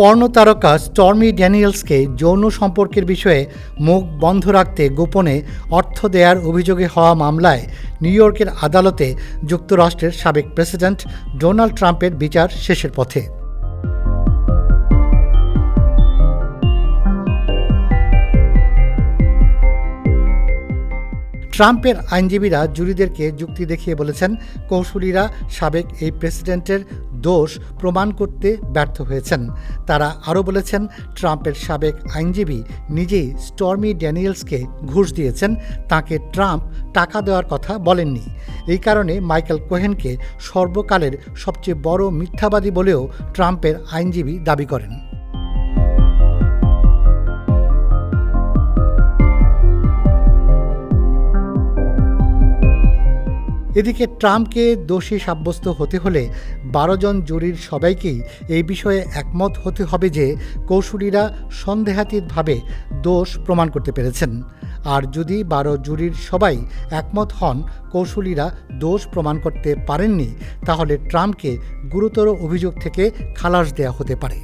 পর্ণ তারকা স্টর্মি ড্যানিয়েলসকে যৌন সম্পর্কের বিষয়ে মুখ বন্ধ রাখতে গোপনে অর্থ দেয়ার অভিযোগে হওয়া মামলায় নিউ ইয়র্কের আদালতে যুক্তরাষ্ট্রের সাবেক প্রেসিডেন্ট ডোনাল্ড ট্রাম্পের বিচার শেষের পথে। ট্রাম্পের আইনজীবীরা জুরিদেরকে যুক্তি দেখিয়ে বলেছেন কৌশলীরা সাবেক এই প্রেসিডেন্টের দোষ প্রমাণ করতে ব্যর্থ হয়েছেন। তারা আরও বলেছেন, ট্রাম্পের সাবেক আইনজীবী নিজেই স্টর্মি ড্যানিয়েলসকে ঘুষ দিয়েছেন, তাকে ট্রাম্প টাকা দেওয়ার কথা বলেননি। এই কারণে মাইকেল কোহেনকে সর্বকালের সবচেয়ে বড় মিথ্যাবাদী বলেও ট্রাম্পের আইনজীবী দাবি করেন। এদিকে ট্রাম্পকে দোষী সাব্যস্ত হতে হলে বারো জন জুরির সবাইকেই এই বিষয়ে একমত হতে হবে যে কৌশলীরা সন্দেহাতীতভাবে দোষ প্রমাণ করতে পেরেছেন। আর যদি বারো জুরির সবাই একমত হন, কৌশলীরা দোষ প্রমাণ করতে পারেননি, তাহলে ট্রাম্পকে গুরুতর অভিযোগ থেকে খালাস দেওয়া হতে পারে।